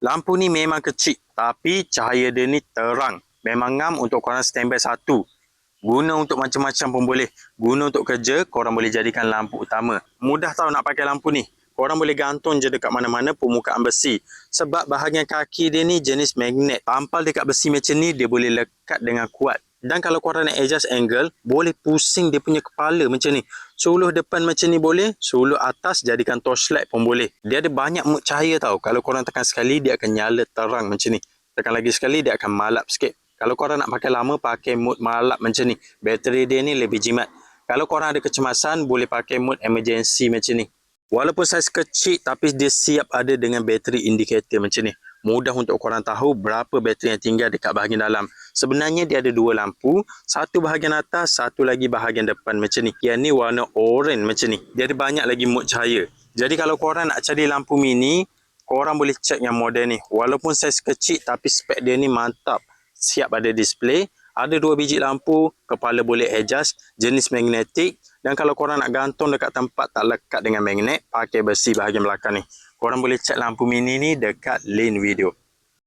Lampu ni memang kecil tapi cahaya dia ni terang. Memang ngam untuk korang standby satu. Guna untuk macam-macam pun boleh. Guna untuk kerja, korang boleh jadikan lampu utama. Mudah tau nak pakai lampu ni. Korang boleh gantung je dekat mana-mana permukaan besi. Sebab bahagian kaki dia ni jenis magnet. Tampal dekat besi macam ni, dia boleh lekat dengan kuat. Dan kalau korang nak adjust angle, boleh pusing dia punya kepala macam ni. Suluh depan macam ni boleh, suluh atas jadikan torchlight pun boleh. Dia ada banyak mood cahaya tau. Kalau korang tekan sekali, dia akan nyala terang macam ni. Tekan lagi sekali, dia akan malap sikit. Kalau korang nak pakai lama, pakai mood malap macam ni. Bateri dia ni lebih jimat. Kalau korang ada kecemasan, boleh pakai mood emergency macam ni. Walaupun saiz kecil, tapi dia siap ada dengan bateri indicator macam ni. Mudah untuk korang tahu berapa bateri yang tinggal dekat bahagian dalam. Sebenarnya dia ada dua lampu. Satu bahagian atas, satu lagi bahagian depan macam ni. Yang ni warna orange macam ni. Dia ada banyak lagi mood cahaya. Jadi kalau korang nak cari lampu mini, korang boleh check yang model ni. Walaupun saiz kecil, tapi spek dia ni mantap siap ada display. Ada dua biji lampu, kepala boleh adjust, jenis magnetik. Dan kalau korang nak gantung dekat tempat tak lekat dengan magnet, pakai besi bahagian belakang ni. Korang boleh check lampu mini ni dekat link video.